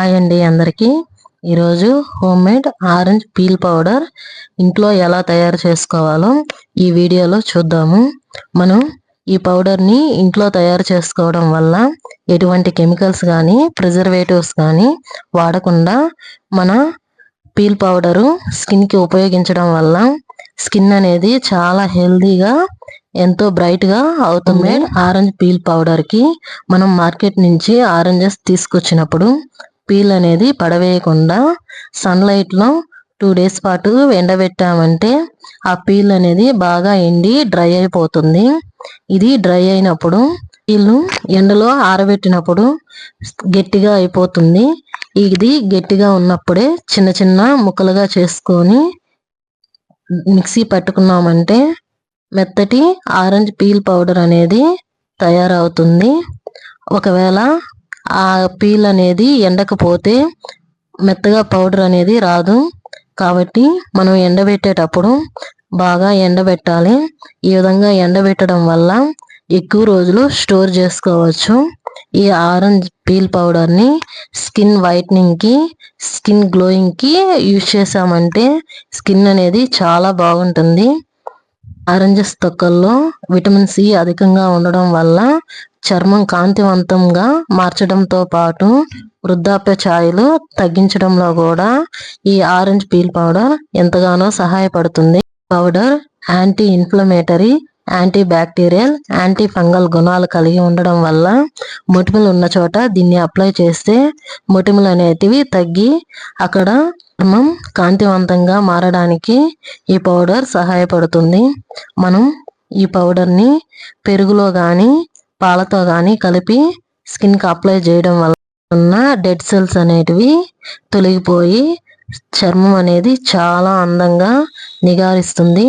Hi అండి అందరికీ. ఈరోజు home made orange peel powder ఇంట్లో ఎలా తయారు చేసుకోవాలో ఈ వీడియోలో చూద్దాము. మనం ఈ పౌడర్ని ఇంట్లో తయారు చేసుకోవడం వల్ల ఎటువంటి కెమికల్స్ కానీ ప్రిజర్వేటివ్స్ కానీ వాడకుండా మన పీల్ పౌడరు స్కిన్కి ఉపయోగించడం వల్ల స్కిన్ అనేది చాలా హెల్దీగా ఎంతో బ్రైట్గా అవుతుంది ఆరెంజ్ పీల్ పౌడర్కి మనం మార్కెట్ నుంచి ఆరెంజెస్ తీసుకొచ్చినప్పుడు పీల్ అనేది పడవేయకుండా సన్లైట్లో టూ డేస్ పాటు ఎండబెట్టామంటే ఆ పీల్ అనేది బాగా ఎండి డ్రై అయిపోతుంది. ఇది డ్రై అయినప్పుడు పీల్ ఎండలో ఆరబెట్టినప్పుడు గట్టిగా అయిపోతుంది. ఇది గట్టిగా ఉన్నప్పుడే చిన్న చిన్న ముక్కలుగా చేసుకొని మిక్సీ పట్టుకున్నామంటే మెత్తటి ఆరెంజ్ పీల్ పౌడర్ అనేది తయారవుతుంది. ఒకవేళ ఆ పీల్ అనేది ఎండకపోతే మెత్తగా పౌడర్ అనేది రాదు. కాబట్టి మనం ఎండబెట్టేటప్పుడు బాగా ఎండబెట్టాలి. ఈ విధంగా ఎండబెట్టడం వల్ల ఎక్కువ రోజులు స్టోర్ చేసుకోవచ్చు. ఈ ఆరెంజ్ పీల్ పౌడర్ని స్కిన్ వైట్నింగ్కి స్కిన్ గ్లోయింగ్కి యూజ్ చేసామంటే స్కిన్ అనేది చాలా బాగుంటుంది. ఆరెంజెస్ తొక్కల్లో విటమిన్ సి అధికంగా ఉండడం వల్ల చర్మం కాంతివంతంగా మార్చడంతో పాటు వృద్ధాప్య ఛాయలు తగ్గించడంలో కూడా ఈ ఆరెంజ్ పీల్ పౌడర్ ఎంతగానో సహాయపడుతుంది. Powder anti inflammatory anti bacterial anti fungal గుణాలు కలిగి ఉండడం వల్ల మొటిమలు ఉన్న చోట దీన్ని అప్లై చేస్తే మొటిమలు అనేటివి తగ్గి అక్కడ చర్మం కాంతివంతంగా మారడానికి ఈ పౌడర్ సహాయపడుతుంది. మనం ఈ పౌడర్ని పెరుగులో కానీ పాలతో కానీ కలిపి స్కిన్కి అప్లై చేయడం వల్ల ఉన్న డెడ్ సెల్స్ అనేటివి తొలగిపోయి చర్మం అనేది చాలా అందంగా నిగారిస్తుంది.